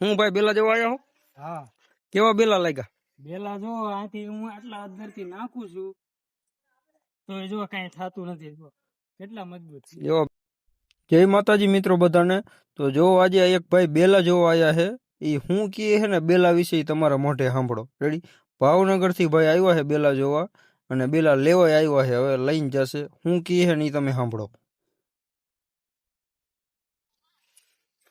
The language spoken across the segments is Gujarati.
હું ભાઈ બેલા જેવા આવ્યા હો? હા. કેવા બેલા લાગ્યા? બેલા જો આથી હું આટલા અંદરથી નાખું છું તો એ જો કઈ થતું નથી જો. કેટલા મજબૂત છે. જો જય માતાજી મિત્રો બધાને. તો જો આજે એક ભાઈ બેલા જોવા આવ્યા છે એ હું કહે છે ને બેલા વિશે ઈ તમારા મોઢે સાંભળો. રેડી ભાવનગરથી ભાઈ આવ્યા છે બેલા જોવા અને બેલા લેવા આવ્યા છે હવે લઈને જશે. હું કહે છે ને ઈ તમે સાંભળો.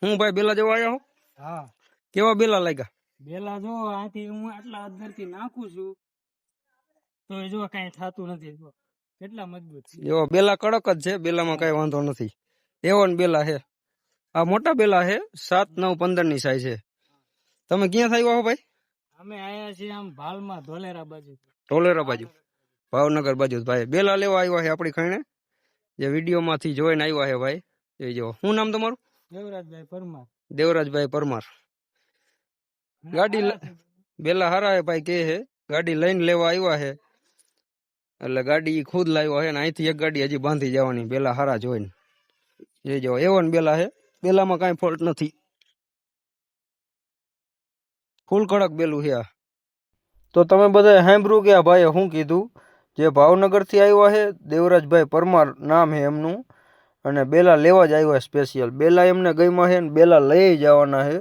હું. ભાઈ બેલા જોવા આવ્યા હો? હા. કેવા બેલા લાગ્યા? બેલા જો આથી હું આટલા અંદરથી નાખું છું તો એ જો કઈ થતું નથી જો. કેટલા મજબૂત છે. જો બેલા કડક જ છે બેલામાં કઈ વાંધો નથી. એવો ને બેલા છે. આ મોટા બેલા છે સાત નવ પંદરની સાઈઝ છે. તમે ક્યાં થયા હો ભાઈ? અમે આયા છીએ આમ ભાલમાં ધોલેરા બાજુ. ધોલેરા બાજુ. ભાવનગર બાજુ. ભાઈ બેલા લેવા આવ્યા છે આપણી ખાણે જે વીડિયો માંથી જોઈને આવ્યા છે ભાઈ. એ જો શું નામ તમારું? દેવરાજભાઈ પરમાર. દેવરાજભાઈ પરમાર. ગાડી બેલા હારા ભાઈ કે હે ગાડી લઈને લેવા આવ્યા હે. એટલે ગાડી ખુદ લાવ્યો હે ને અહીંથી એક ગાડી હજી બાંધી જવાની બેલા હારા જોઈને. એ જો એવો ને બેલા હે બેલામાં કાંઈ ફોલ્ટ નથી. ફૂલ કડક બેલું હે આ. તો તમે બધા સાંભળ્યું કે આ ભાઈએ શું કીધું? જે ભાવનગરથી આવ્યા છે દેવરાજભાઈ પરમાર નામ છે એમનું અને બેલા લેવા જ આવ્યા સ્પેશિયલ બેલા એમને ગઈમાં છે ને બેલા લઈ જવાના છે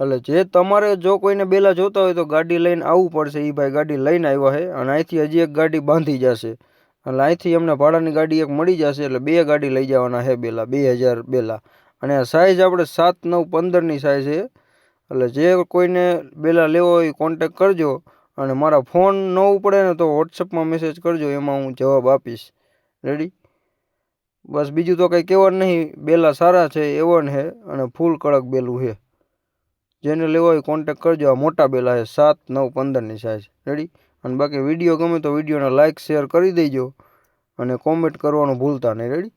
એટલે જે તમારે જો કોઈને બેલા જોતા હોય તો ગાડી લઈને આવવું પડશે. એ ભાઈ ગાડી લઈને આવ્યા છે અને અહીંથી હજી એક ગાડી બાંધી જશે. એટલે અહીંથી એમને ભાડાની ગાડી એક મળી જશે એટલે બે ગાડી લઈ જવાના છે બેલા, બે હજાર બેલા. અને આ સાઈઝ આપણે સાત, નવ, પંદરની સાઇઝ છે એટલે જે કોઈને બેલા લેવો હોય કોન્ટેક કરજો અને મારા ફોન ન ઉપડે ને તો વોટ્સઅપમાં મેસેજ કરજો, એમાં હું જવાબ આપીશ. રેડી બસ બીજું તો કંઈ કહેવાનું નહીં. બેલા સારા છે, એવન છે અને ફૂલ કડક બેલું છે જેને લેવો હોય કોન્ટેક કરજો. આ મોટા બેલા છે સાત, નવ, પંદરની સાઇઝ રેડી અને બાકી વીડિયો ગમે તો વિડીયોને લાઇક શેર કરી દેજો. અને કોમેન્ટ કરવાનું ભૂલતા નહીં. રેડી